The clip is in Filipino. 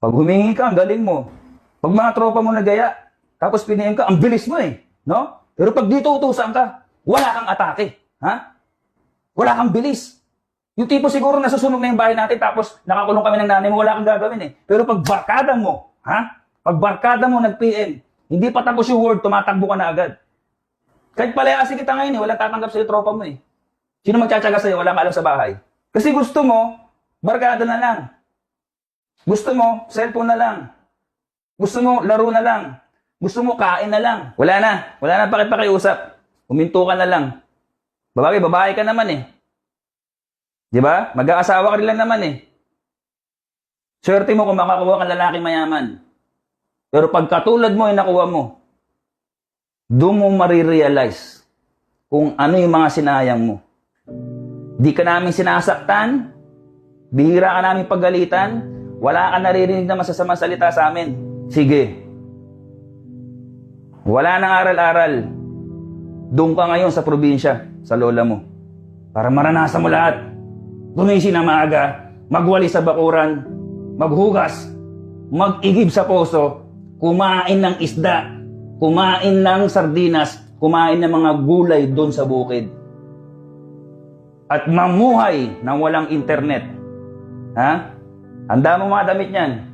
Pag humingi ka, ang galing mo. Pag mga tropa mo nagaya, tapos pinihim ka, ang bilis mo eh. No? Pero pag dito utusan ka, wala kang atake. Ha? Wala kang bilis. Yung tipo siguro nasusunog na yung bahay natin tapos nakakulong kami ng nanay mo, wala kang gagawin eh. Pero pag barkada mo, ha? Pag barkada mo nag-PM, hindi pa tapos yung word, tumatakbo ka na agad. Kahit palayasin kita ngayon eh, walang tatanggap sa'yo tropa mo eh. Sino magtsatsaga sa'yo, walang alam sa bahay. Kasi gusto mo, barkada na lang. Gusto mo, cellphone na lang. Gusto mo, laro na lang. Gusto mo, kain na lang. Wala na. Wala na pakipakiusap. Uminto ka na lang. Babae, babae ka naman eh. Di ba? Mag-aasawa ka rin lang naman eh. Swerte mo kung makakuha kang lalaki mayaman. Pero pag katulad mo ay nakuha mo, doon mo marirealize kung ano yung mga sinayang mo. Di ka namin sinasaktan, bihira ka namin paggalitan, wala ka naririnig na masasama salita sa amin. Sige. Wala nang aral-aral. Doon ka ngayon sa probinsya, sa lola mo. Para maranasan mo lahat. Gumising na maaga, magwali sa bakuran, maghugas, mag-igib sa poso, kumain ng isda, kumain ng sardinas, kumain ng mga gulay doon sa bukid. At mamuhay ng walang internet. Ha? Handa mo mga damit niyan.